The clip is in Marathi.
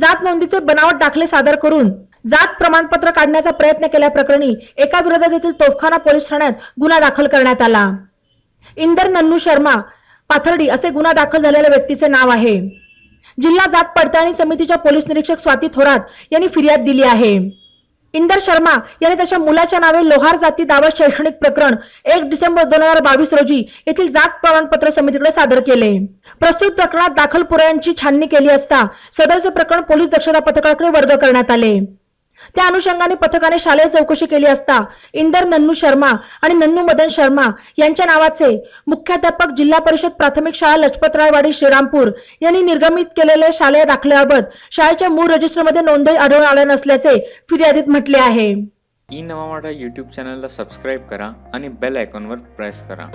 जात नोंदीचे बनावट दाखले सादर करून जात प्रमाणपत्र काढण्याचा प्रयत्न केल्याप्रकरणी एका विरोधात येथील तोफखाना पोलीस ठाण्यात गुन्हा दाखल करण्यात आला. इंदर नन्नू शर्मा पाथर्डी असे गुन्हा दाखल झालेल्या व्यक्तीचे नाव आहे. जिल्हा जात पडताळणी समितीच्या पोलीस निरीक्षक स्वाती थोरात यांनी फिर्याद दिली आहे. इंदर शर्मा यांनी त्याच्या मुलाच्या नावे लोहार जाती दावा शैक्षणिक प्रकरण एक डिसेंबर दोन हजार बावीस रोजी येथील जात प्रमाणपत्र समितीकडे सादर केले. प्रस्तुत प्रकरणात दाखल पुराव्यांची छाननी केली असता सदरचे प्रकरण पोलीस दक्षता पथकाकडे वर्ग करण्यात आले. त्या अनुषंगाने पथकाने शालेय चौकशी केली असता इंदर नन्नू शर्मा आणि नन्नू मदन शर्मा यांच्या नावाचे मुख्याध्यापक जिल्हा परिषद प्राथमिक शाळा लजपतरायवाडी श्रीरामपूर यांनी निर्गमित केलेले शालेय दाखल्याबाबत शाळेच्या मूळ रजिस्टरमध्ये नोंदणी आढळून आल्या नसल्याचे फिर्यादीत म्हटले आहे. ई नवा युट्यूब यूट्यूब चॅनलला सबस्क्राईब करा आणि बेल आयकॉनवर प्रेस करा.